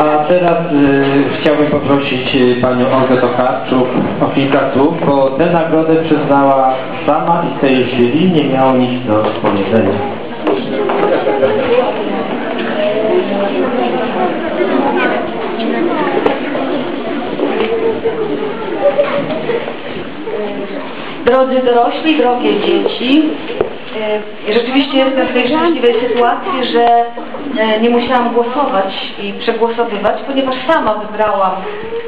A teraz y, chciałbym poprosić y, panią Olgę Tokarczuk o kilka słów, bo tę nagrodę przyznała sama i tej jury nie miało nic do powiedzenia. Drodzy dorośli, drogie dzieci, e, rzeczywiście jestem w tej szczęśliwej sytuacji, że nie musiałam głosować i przegłosowywać, ponieważ sama wybrałam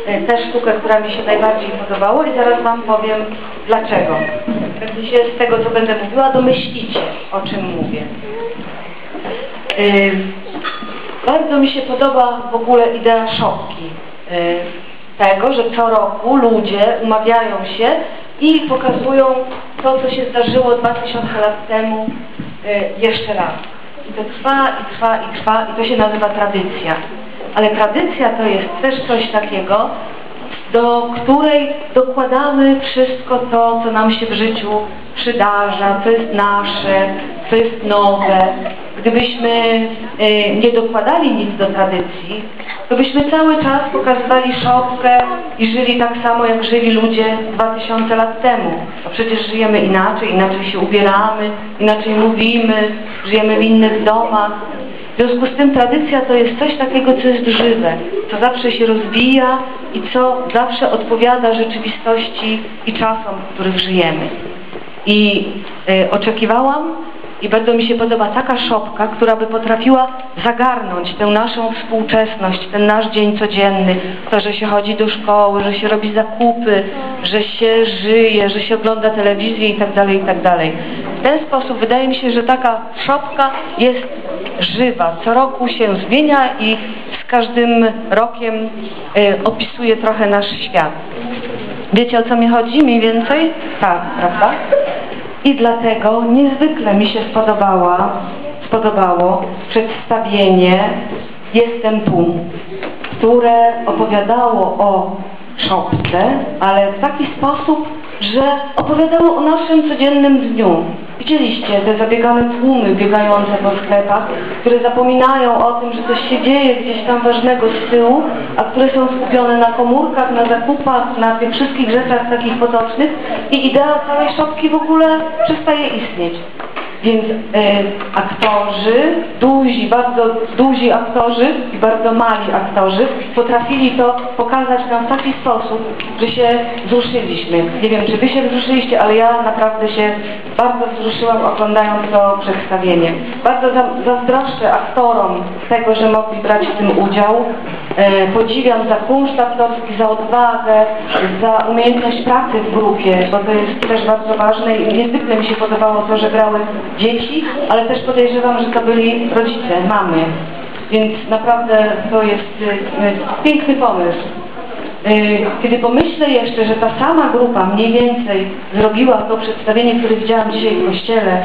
e, tę sztukę, która mi się najbardziej podobała i zaraz Wam powiem dlaczego. Pewnie się z tego, co będę mówiła, domyślicie, o czym mówię. Bardzo mi się podoba w ogóle idea szopki. Tego, że co roku ludzie umawiają się i pokazują to, co się zdarzyło 2000 lat temu jeszcze raz. I to trwa, i trwa, i trwa, i to się nazywa tradycja. Ale tradycja to jest też coś takiego, do której dokładamy wszystko to, co nam się w życiu przydarza, co jest nasze, co jest nowe. Gdybyśmy y, nie dokładali nic do tradycji, to byśmy cały czas pokazywali szopkę i żyli tak samo, jak żyli ludzie 2000 lat temu. A przecież żyjemy inaczej, inaczej się ubieramy, inaczej mówimy, żyjemy w innych domach. W związku z tym tradycja to jest coś takiego, co jest żywe, co zawsze się rozwija i co zawsze odpowiada rzeczywistości i czasom, w których żyjemy. I y, oczekiwałam, i bardzo mi się podoba taka szopka, która by potrafiła zagarnąć tę naszą współczesność, ten nasz dzień codzienny, to, że się chodzi do szkoły, że się robi zakupy, że się żyje, że się ogląda telewizję itd., tak itd. Tak w ten sposób wydaje mi się, że taka szopka jest żywa, co roku się zmienia i z każdym rokiem y, opisuje trochę nasz świat. Wiecie o co mi chodzi mniej więcej? Tak, prawda? I dlatego niezwykle mi się spodobała, spodobało przedstawienie Jestem tu, które opowiadało o szopce, ale w taki sposób, że opowiadało o naszym codziennym dniu. Widzieliście te zabiegane tłumy biegające po sklepach, które zapominają o tym, że coś się dzieje gdzieś tam ważnego z tyłu, a które są skupione na komórkach, na zakupach, na tych wszystkich rzeczach takich potocznych i idea całej szopki w ogóle przestaje istnieć. Więc y, aktorzy, duzi, bardzo duzi aktorzy i bardzo mali aktorzy potrafili to pokazać nam w taki sposób, że się wzruszyliśmy. Nie wiem, czy wy się wzruszyliście, ale ja naprawdę się bardzo wzruszyłam oglądając to przedstawienie. Bardzo zazdroszczę aktorom tego, że mogli brać w tym udział. E, podziwiam za kunszt aktorski, za odwagę, za umiejętność pracy w grupie, bo to jest też bardzo ważne i niezwykle mi się podobało to, że grały dzieci, ale też podejrzewam, że to byli rodzice, mamy. Więc naprawdę to jest y, piękny pomysł. Y, kiedy pomyślę jeszcze, że ta sama grupa mniej więcej zrobiła to przedstawienie, które widziałam dzisiaj w kościele,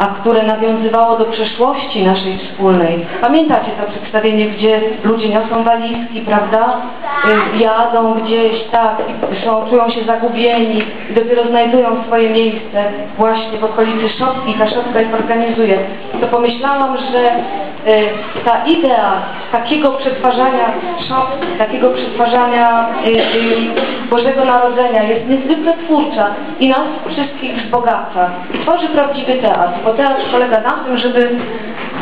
a które nawiązywało do przeszłości naszej wspólnej. Pamiętacie to przedstawienie, gdzie ludzie niosą walizki, prawda? Y, jadą gdzieś, tak, są, czują się zagubieni dopiero znajdują swoje miejsce właśnie w okolicy szopki, ta szopka ich organizuje. To pomyślałam, że y, ta idea takiego przetwarzania szopki, takiego przetwarzania y, Bożego Narodzenia jest niezwykle twórcza i nas wszystkich wzbogaca tworzy prawdziwy teatr bo teatr polega na tym, żeby,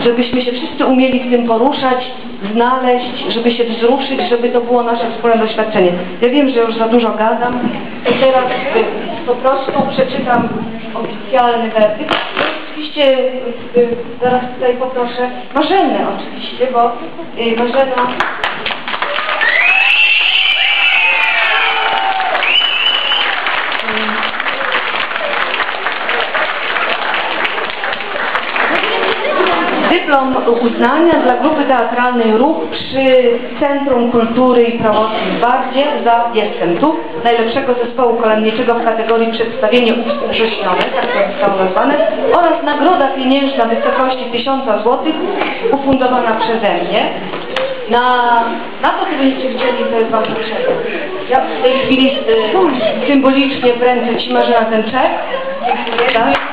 żebyśmy się wszyscy umieli w tym poruszać, znaleźć, żeby się wzruszyć, żeby to było nasze wspólne doświadczenie. Ja wiem, że już za dużo gadam i teraz po prostu przeczytam oficjalny werdykt. Oczywiście y, zaraz tutaj poproszę Marzenę oczywiście, bo y, Marzena dyplom uznania dla grupy teatralnej Ruch przy Centrum Kultury i Promocji w Bardzie za Jestem tu, najlepszego zespołu kolędniczego w kategorii przedstawienie uwspółcześnione, tak to zostało nazwane, oraz nagroda pieniężna w wysokości 1000 zł ufundowana przeze mnie. Na, na to, co będziecie chcieli, to jest Wam potrzebne. Ja w tej chwili y, symbolicznie wręczę Ci Marzena ten czek. Dziękuję. Tak?